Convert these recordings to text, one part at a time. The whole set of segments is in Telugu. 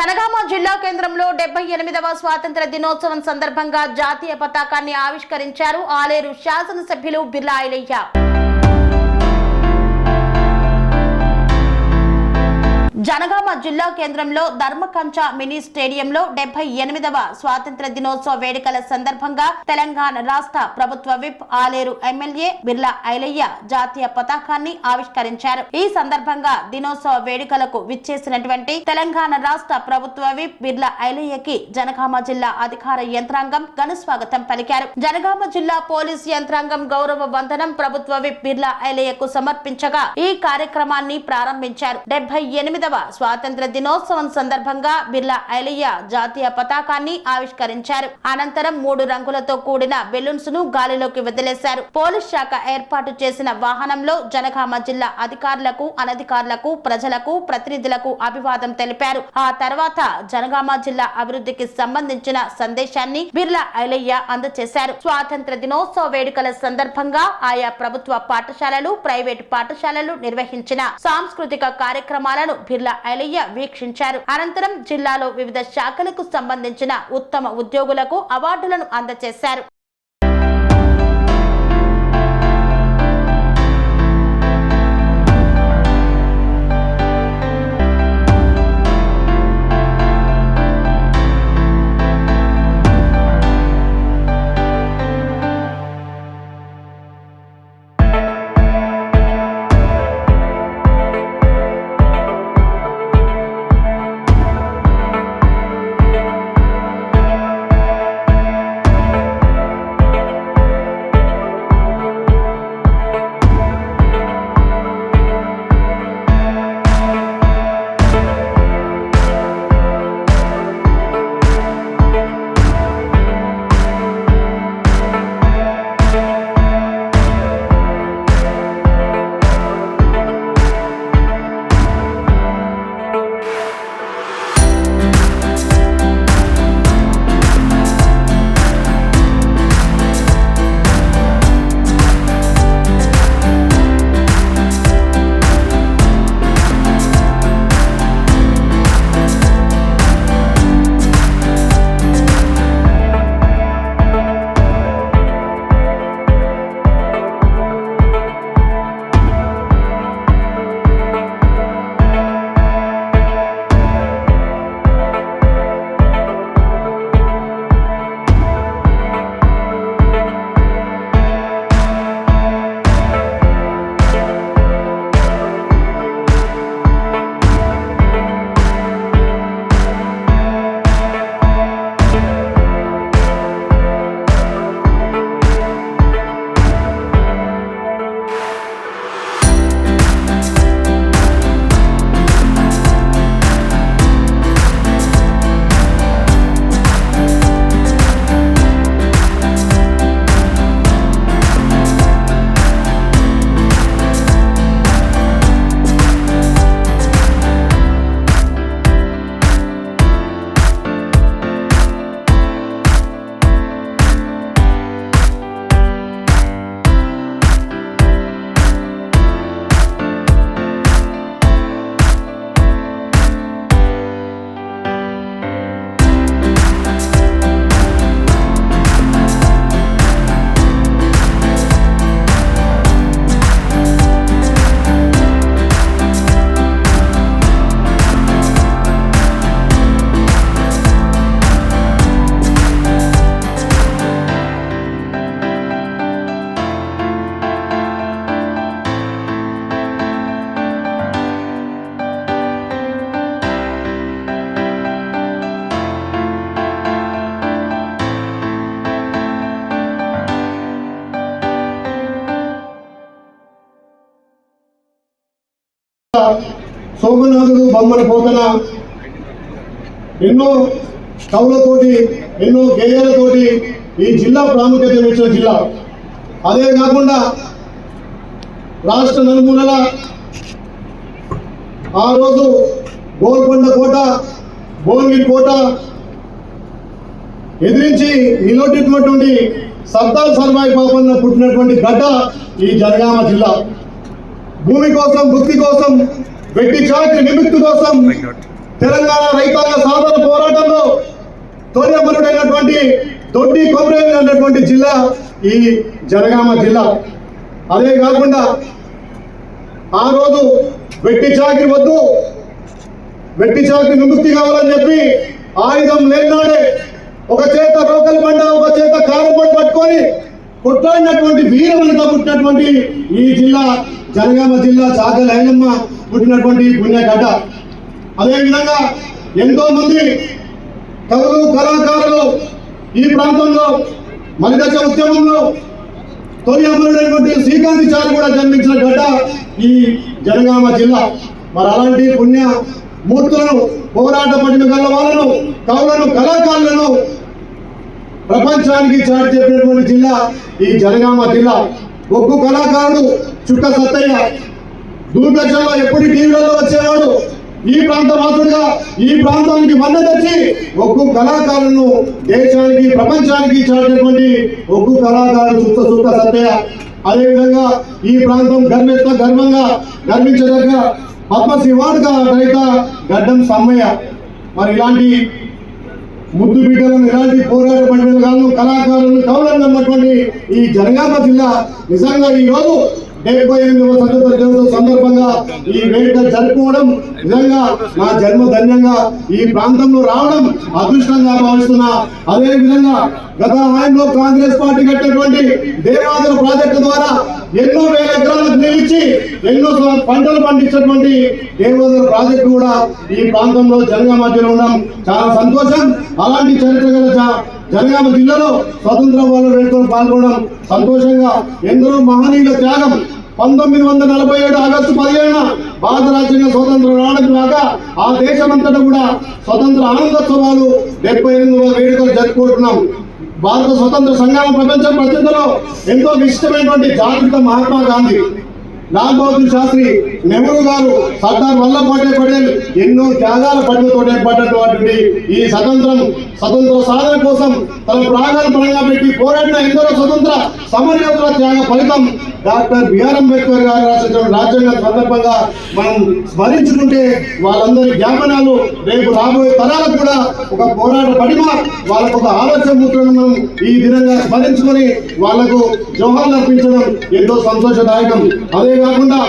జనగామ జిల్లా కేంద్రంలో డెబ్బై ఎనిమిదవ స్వాతంత్ర దినోత్సవం సందర్భంగా జాతీయ పతాకాన్ని ఆవిష్కరించారు ఆలేరు శాసనసభ్యులు బిర్లా ఐలయ్య. జనగామ జిల్లా కేంద్రంలో ధర్మకంచ మినీ స్టేడియంలో డెబ్బై ఎనిమిదవ స్వాతంత్ర దినోత్సవ వేడుకల సందర్భంగా తెలంగాణ రాష్ట్ర ప్రభుత్వ విప్ ఆలేరు ఎమ్మెల్యే బిర్లా ఐలయ్య జాతీయ పతాకాన్ని ఆవిష్కరించారు. ఈ సందర్భంగా దినోత్సవ వేడుకలకు విచ్చేసినటువంటి తెలంగాణ రాష్ట్ర ప్రభుత్వ విప్ బిర్లా ఐలయ్యకి జనగామ జిల్లా అధికార యంత్రాంగం ఘన స్వాగతం పలికారు. జనగామ జిల్లా పోలీస్ యంత్రాంగం గౌరవ వందనం ప్రభుత్వ విప్ బిర్లా ఐలయ్యకు సమర్పించగా ఈ కార్యక్రమాన్ని ప్రారంభించారు. డెబ్బై ఎనిమిదవ స్వాతంత్ర దినోత్సవం సందర్భంగా బిర్లా ఐలయ్య జాతీయ పతాకాన్ని ఆవిష్కరించారు. అనంతరం మూడు రంగులతో కూడిన బెలూన్స్ను గాలిలోకి వదిలేశారు. పోలీస్ శాఖ ఏర్పాటు చేసిన వాహనంలో జనగామ జిల్లా అధికారులకు అనధికారులకు ప్రజలకు ప్రతినిధులకు అభివాదం తెలిపారు. ఆ తర్వాత జనగామ జిల్లా అభివృద్ధికి సంబంధించిన సందేశాన్ని బిర్లా ఐలయ్య అందజేశారు స్వాతంత్ర దినోత్సవ వేడుకల సందర్భంగా ఆయా ప్రభుత్వ పాఠశాలలు ప్రైవేటు పాఠశాలలు నిర్వహించిన సాంస్కృతిక కార్యక్రమాలను బిర్లా ఐలయ్య వీక్షించారు. అనంతరం జిల్లాలో వివిధ శాఖలకు సంబంధించిన ఉత్తమ ఉద్యోగులకు అవార్డులను అందజేశారు. సోమనాథుడు బొమ్మల పోతన ఎన్నో కవులతోటి ఎన్నో గేయాలతోటి ఈ జిల్లా ప్రాముఖ్యత ఇచ్చిన జిల్లా. అదే కాకుండా రాష్ట్ర నలుమూలల ఆ రోజు గోల్కొండ కోట భువనగిరి కోట ఎదిరించి నిలబెట్టినటువంటి సర్దార్ సర్వాయి పాపన్న పుట్టినటువంటి గడ్డ ఈ జనగామ జిల్లా. భూమి కోసం వృత్తి కోసం వెట్టి చాటి నిమిత్తు కోసం తెలంగాణ రైతాంగ సాధన పోరాటంలో తొలిమరుడైనటువంటి దొడ్డి కొమరేలు అన్నటువంటి జిల్లా ఈ జనగామ జిల్లా. అదే కాకుండా ఆ రోజు వెట్టి చాకరి వద్దు వెట్టి చాకరి విముక్తి కావాలని చెప్పి ఆయుధం లేనాడే ఒక చేత రోకలి బండ ఒక చేత కారు పట్టుకొని కొట్లాడినటువంటి వీరమనితో పుట్టినటువంటి ఈ జిల్లా జనగామ జిల్లా చాక లైనమ్మ పుట్టినటువంటి పుణ్యగడ్డ అదేవిధంగా ఎంతో మంది కవులు కళాకారులు ఈ ప్రాంతంలో మలిదశ ఉద్యమంలో తొలి అమరుడైనటువంటి శ్రీకాంతి చారి కూడా జన్మించిన గడ్డ ఈ జనగామ జిల్లా. మరి అలాంటి పుణ్య మూర్తులను పోరాట పడిన గల వాళ్ళను కవులను కళాకారులను ప్రపంచానికి చాటి చెప్పినటువంటి జిల్లా ఈ జనగామ జిల్లా. ఒగ్గు కళాకారుడు చుట్ట సత్తయ్య దూరదర్శన్లో ఎప్పుడు టీవీలలో వచ్చేవాడు? ఈ ప్రాంత వాసుడుగా ఈ ప్రాంతానికి మన్న తెచ్చి ఒగ్గు కళాకారులను దేశానికి ప్రపంచానికి చాటినటువంటి ఒగ్గు కళాకారుడు చుట్ట చుట్ట సత్తయ్య. అదేవిధంగా ఈ ప్రాంతం గర్వెత్త గర్వంగా గర్వించదగ్గ పద్మశ్రీ వాడుగా రైత గడ్డం సమ్మయ్య. మరి ఇలాంటి ముద్దు బిడ్డలను ఇలాంటి పోరాట ఈ జనగామ జిల్లా నిజంగా ఈరోజు డెబ్బై ఎనిమిదవ స్వతంత్ర సందర్భంగా ఈ వేడుక జరుపుకోవడం నిజంగా నా జన్మ ధన్యంగా ఈ ప్రాంతంలో రావడం అదృష్టంగా భావిస్తున్నా. అదే విధంగా గత హయాంలో కాంగ్రెస్ పార్టీ కట్టినటువంటి దేవాదుల ప్రాజెక్టు ద్వారా ఎన్నో వేల ఎకరాలకు నిలిచి ఎన్నో పంటలు పండించినటువంటి దేవాదుల ప్రాజెక్టు కూడా ఈ ప్రాంతంలో జనగామ మధ్యలో ఉండడం చాలా సంతోషం. అలాంటి చరిత్ర గల జనగామ జిల్లాలో స్వతంత్ర వాళ్ళ వేడుకలు పాల్గొనడం సంతోషంగా ఎందరో మహనీయుల త్యాగం పంతొమ్మిది వందల నలభై ఏడు ఆగస్టు పదిహేన భారత రాజ్యాంగ స్వతంత్రం రావడం కాక ఆ దేశమంతటా కూడా స్వతంత్ర ఆనందోత్సవాలు డెబ్బై ఎనిమిదవ వేడుకలు జరుపుకుంటున్నాం. భారత స్వతంత్ర సంగ్రామ ప్రపంచ ప్రసిద్ధిలో ఎంతో విశిష్టమైనటువంటి జాగ్రత్త మహాత్మా గాంధీ. లాల్ బహదూర్ శాస్త్రి నెహ్రూ గారు సర్దార్ వల్లభాయ్ పటేల్ ఎన్నో త్యాగాల పట్టుతో ఏర్పడినటువంటి ఈ స్వతంత్రం స్వతంత్ర సాధన కోసం తన ప్రాణాలు పరంగా పెట్టి పోరాడిన ఎందరో స్వతంత్ర సమరయోధుల త్యాగ ఫలితం డాక్టర్ బిఆర్ అంబేద్కర్ గారు రాసిన రాజ్యాంగం సందర్భంగా మనం స్మరించుకుంటే వాళ్ళందరి జ్ఞాపనాలు రేపు రాబోయే తరాలకు కూడా ఒక పోరాట పడిమ వాళ్ళకు ఒక ఆలోచన ముద్రను మనం ఈ దినంగా స్మరించుకొని వాళ్ళకు జోహార్లు అర్పించడం ఎంతో సంతోషదాయకం. అదే కాకుండా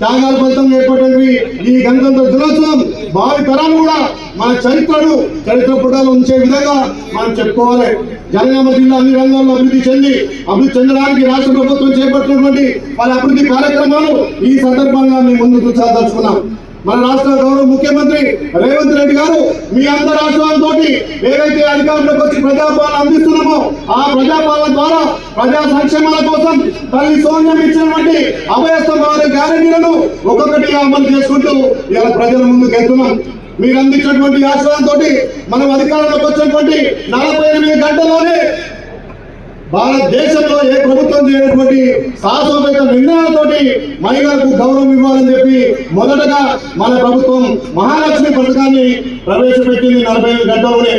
త్యాగాల ఫలితం ఏర్పడినవి ఈ గణతంత్ర దినోత్సవం భావి తరాలు కూడా మన చరిత్రను చరిత్ర పుటాలు ఉంచే విధంగా మనం చెప్పుకోవాలి. జనగామ జిల్లా అన్ని రంగాల్లో అభివృద్ధి చెంది అభివృద్ధి చెందడానికి రాష్ట్ర ప్రభుత్వం చేపట్టినటువంటి పలు అభివృద్ధి కార్యక్రమాలు ఈ సందర్భంగా మేము ముందుకు సాధించుకున్నాం మన రాష్ట్ర గౌరవ ముఖ్యమంత్రి రేవంత్ రెడ్డి గారు మీ అందరి రాష్ట్రాలతో ఏదైతే అధికారంలోకి వచ్చి ప్రజాపాలన అందిస్తున్నామో ఆ ప్రజాపాలన ద్వారా ప్రజా సంక్షేమాల కోసం తల్లి సోనియం ఇచ్చినటువంటి వారి గ్యారెంటీలను ఒక్కొక్కటి అమలు చేసుకుంటూ ఇలా ప్రజల ముందుకు వెళ్తున్నాం. మీరు అందించినటువంటి ఆశ్రయంతో మనం అధికారంలోకి వచ్చినటువంటి నలభై ఎనిమిది గంటల్లోనే భారతదేశంలో ఏ శాసనసభ నిర్ణయాలతోటి మహిళలకు గౌరవం ఇవ్వాలని చెప్పి మొదటగా మన ప్రభుత్వం మహాలక్ష్మి పథకాన్ని ప్రవేశపెట్టింది నలభై ఐదు గంటల్లోనే.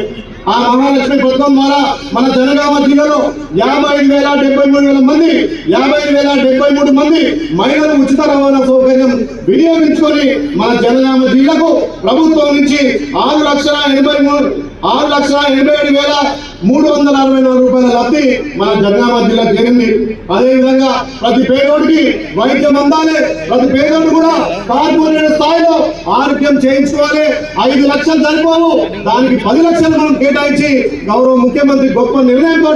ఆ మహాలక్ష్మి పథకం ద్వారా మన జనగామ జిల్లాలో యాభై ఐదు వేల డెబ్బై మూడు వేల మంది యాభై ఐదు వేల డెబ్బై మూడు మంది మహిళలు ఉచిత రవాణా సౌకర్యం వినియోగించుకొని మన జనగామ జిల్లాకు ప్రభుత్వం నుంచి ఆరు లక్షల ఎనభై మూడు ఆరు లక్షల ఎనభై ఏడు వేల మూడు వందల అరవై నాలుగు రూపాయల లబ్ధి మన జనగామ జిల్లాకు జరిగింది అదేవిధంగా ప్రతి పేదోడికి వైద్యం అందాలి. ప్రతి పేదోడు కూడా కార్పొరేట్ స్థాయిలో ఆరోగ్యం చేయించుకోవాలి. ఐదు లక్షలు సరిపోవు. దానికి పది లక్షలు మనం కేటాయించి గౌరవ ముఖ్యమంత్రి గొప్ప నిర్ణయంతో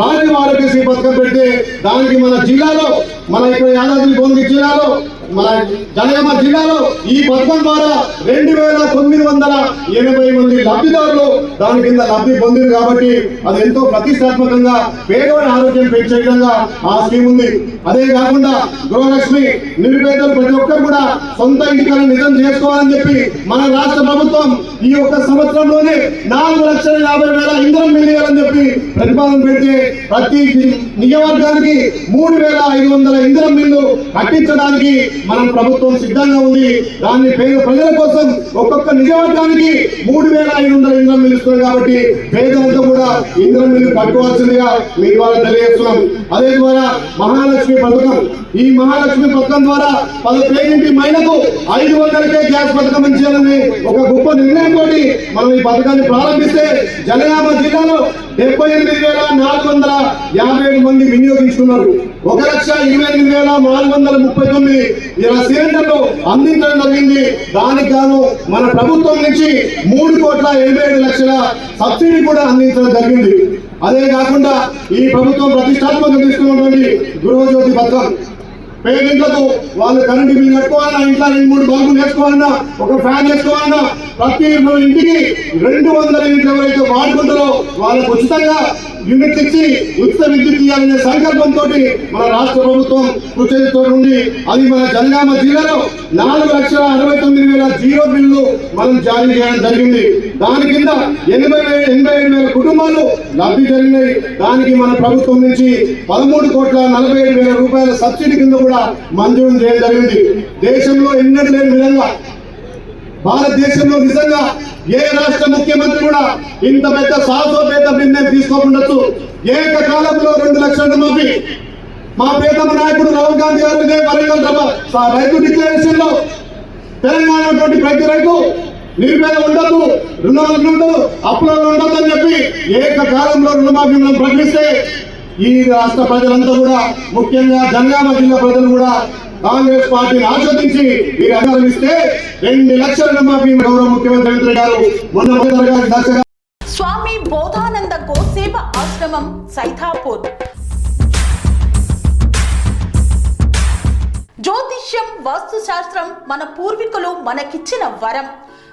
రాజీవ్ ఆరోగ్యశ్రీ పథకం పెడితే దానికి మన జిల్లాలో మన ఇక్కడ యాదాద్రి భువనగిరి జిల్లాలో మన జనగామ జిల్లాలో ఈ పథకం ద్వారా రెండు వేల తొమ్మిది వందల ఎనభై మంది లబ్ధిదారులు దాని కింద లబ్ధి పొందింది కాబట్టి అది ఎంతో ప్రతిష్టాత్మకంగా పేదవాడి ఆరోగ్యం పెంచే విధంగా ఆ స్కీమ్ ఉంది. అదే కాకుండా గృహలక్ష్మి నిరుపేదలు ప్రతి ఒక్కరు కూడా సొంత ఇంటికల నిజం చేసుకోవాలని చెప్పి మన రాష్ట్ర ప్రభుత్వం ఈ ఒక్క సంవత్సరంలోనే నాలుగు లక్షల యాభై వేల ఇంధనం మిలియాలని చెప్పి ప్రతిపాదన పెడితే ప్రతి నియోజకవర్గానికి మూడు వేల ఐదు వందల ఇంధనం మిల్లు కట్టించడానికి మనం ప్రభుత్వం సిద్ధంగా ఉంది. దాన్ని పేద ప్రజల కోసం ఒక్కొక్క నిజవర్గానికి మూడు వేల ఐదు వందల ఇంధనం నిలుస్తుంది కాబట్టి పేదలంతా కూడా ఇంధనం నిలు కట్టుకోవాల్సిందిగా మీ ద్వారా తెలియజేస్తున్నాం. అదే ద్వారా మహాలక్ష్మి పథకం. ఈ మహాలక్ష్మి పథకం ద్వారా పది పేరింటి మహిళకు ఐదు వందలకే గ్యాస్ పథకం ఇచ్చేయాలని ఒక గొప్ప నిర్ణయం తోటి మనం ఈ పథకాన్ని ప్రారంభిస్తే జనగామ జిల్లాలో డెబ్బై ఎనిమిది వేల నాలుగు వందల యాభై ఏడు మంది వినియోగించుకున్నారు. ఒక లక్ష ఇరవై ఎనిమిది వేల నాలుగు వందల ముప్పై తొమ్మిది ఇలా సిలిండర్లు అందించడం జరిగింది. దానికి గాను మన ప్రభుత్వం నుంచి మూడు కోట్ల ఎనభై ఏడు లక్షల సబ్సిడీ కూడా అందించడం జరిగింది. అదే కాకుండా ఈ ప్రభుత్వం ప్రతిష్టాత్మకంగా తీసుకున్నటువంటి గృహజ్యోతి పథకం. పేదింట్లకు వాళ్ళు కరెంటు బిల్ కట్టుకోవాలన్నా ఇంట్లో రెండు మూడు బల్బులు వేసుకోవాలన్నా ఒక ఫ్యాన్ వేసుకోవాలన్నా ప్రతి ఇంటికి రెండు వందల యూనిట్లు ఎవరైతే వాడుకుంటారో వాళ్ళకు ఉచితంగా యూనిట్ ఇచ్చి ఉచిత విద్యుత్ ఇవ్వాలనే సంకల్పంతో మన రాష్ట్ర ప్రభుత్వం కృషితో ఉండి అది మన జనగామ జిల్లాలో నాలుగు లక్షల అరవై తొమ్మిది వేల జీరో బిల్లు మనం జారీ చేయడం జరిగింది. దాని కింద ఎనభై ఎనభై ఏడు వేల కుటుంబాలు లబ్ధి జరిగినాయి. దానికి మన ప్రభుత్వం నుంచి పదమూడు కోట్ల నలభై ఏడు వేల రూపాయల సబ్సిడీ కింద కూడా మంజూరు చేయడం జరిగింది. దేశంలో ఎన్నడూ లేని విధంగా భారతదేశంలో నిజంగా ఏ రాష్ట్ర ముఖ్యమంత్రి కూడా ఇంత పెద్ద సాహసోపేత నిర్ణయం తీసుకోకుండొచ్చు. ఏకకాలంలో రెండు లక్షల రుణమాఫీ మా ప్రియతమ నాయకుడు రాహుల్ గాంధీ గారు వరంగల్ రైతు డిక్లరేషన్లో తెలంగాణ ప్రతి రైతు నిరుపేద ఉండదు రుణాలు ఉండదు అప్పులలో ఉండదు అని చెప్పి ఏకకాలంలో రుణమాఫీ మనం ప్రకటిస్తే ఈ రాష్ట్ర ప్రజలంతా కూడా ముఖ్యంగా జనగామ జిల్లా ప్రజలు కూడా కాంగ్రెస్ పార్టీని ఆస్వాదించి మీరు అధికారం ఇస్తే రెండు లక్షల రుణమాఫీ గౌరవ ముఖ్యమంత్రి రేవంత్ రెడ్డి గారు మొన్న గారి స్వామి బోధానంద కోసేవ ఆశ్రమం సైథాపూర్ జ్యోతిష్యం వాస్తు శాస్త్రం మన పూర్వీకులు మనకిచ్చిన వరం.